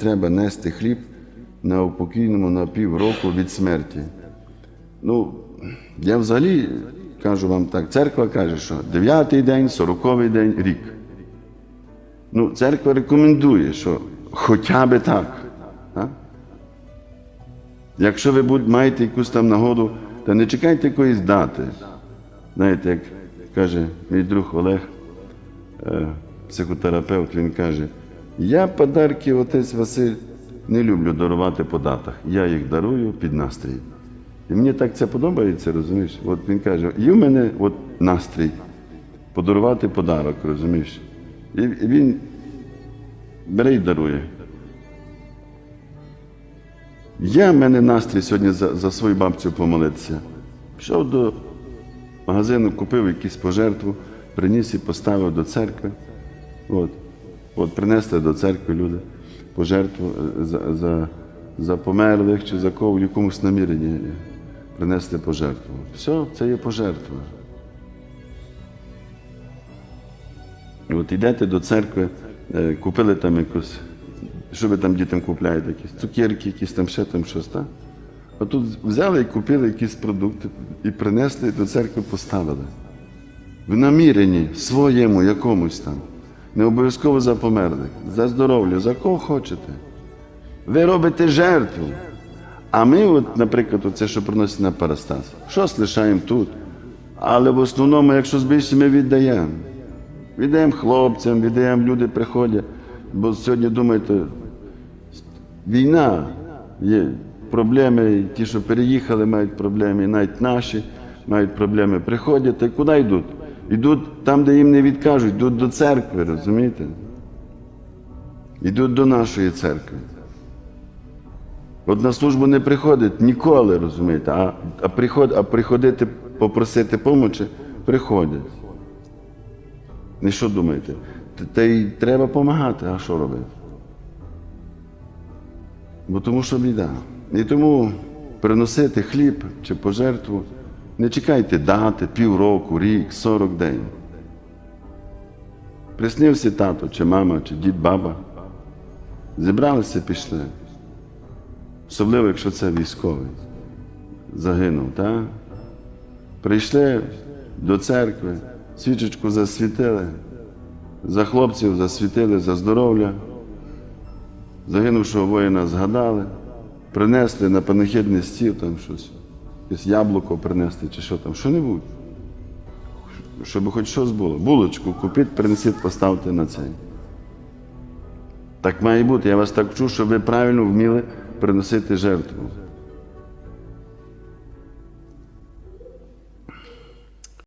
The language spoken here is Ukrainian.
треба нести хліб на упокійному на півроку від смерті. Ну, я взагалі кажу вам так, церква каже, що 9-й день, 40-й день, рік. Ну, церква рекомендує, що хоча би так. А? Якщо ви маєте якусь там нагоду, то не чекайте якоїсь дати. Знаєте, як каже мій друг Олег, е, психотерапевт, він каже, я подарки, отець Василь, не люблю дарувати по датах. Я їх дарую під настрій. І мені так це подобається, розумієш? От він каже, є в мене от настрій подарувати подарок, розумієш? І, і він бере і дарує. Я в мене настрій сьогодні за, за свою бабцю помолитися. Пішов до магазину, купив якісь пожертву, приніс і поставив до церкви. От, от принесли до церкви люди пожертву е, за, за, за померлих чи за кого в якомусь наміренні принесли пожертву. Все, це є пожертва. От йдете до церкви, е, купили там якусь, що ви там дітям купляєте, якісь цукерки, якісь там ще там щось, так? А тут взяли і купили якісь продукти і принесли до церкви, поставили. В наміренні своєму якомусь там. Не обов'язково за померлих, за здоров'я, за кого хочете. Ви робите жертву. А ми, от, наприклад, це, що приносять на парастас, щось лишаємо тут. Але в основному, якщо збільшимо, ми віддаємо. Віддаємо хлопцям, віддаємо, люди приходять. Бо сьогодні думаєте, війна є проблеми, ті, що переїхали, мають проблеми, навіть наші мають проблеми. Приходять, куди йдуть? Йдуть там, де їм не відкажуть, йдуть до церкви, розумієте? Йдуть до нашої церкви. От на службу не приходять ніколи, розумієте, а, а, приход, а приходити попросити помочі, приходять. Не що думаєте? Та й треба допомагати, а що робити? Бо тому що біда. І тому приносити хліб чи пожертву, не чекайте дати півроку, рік, 40 день. Приснився тато, чи мама, чи дід, баба. Зібралися, пішли. Особливо, якщо це військовий. Загинув, так? Прийшли до церкви, свічечку засвітили, за хлопців засвітили, за здоров'я. Загинувшого воїна згадали, принесли на панахідний стіл там щось, якесь яблуко принести чи що там, що-небудь. Щоб хоч щось було. Булочку купіть, принесіть, поставте на цей. Так має бути. Я вас так вчу, щоб ви правильно вміли приносити жертву.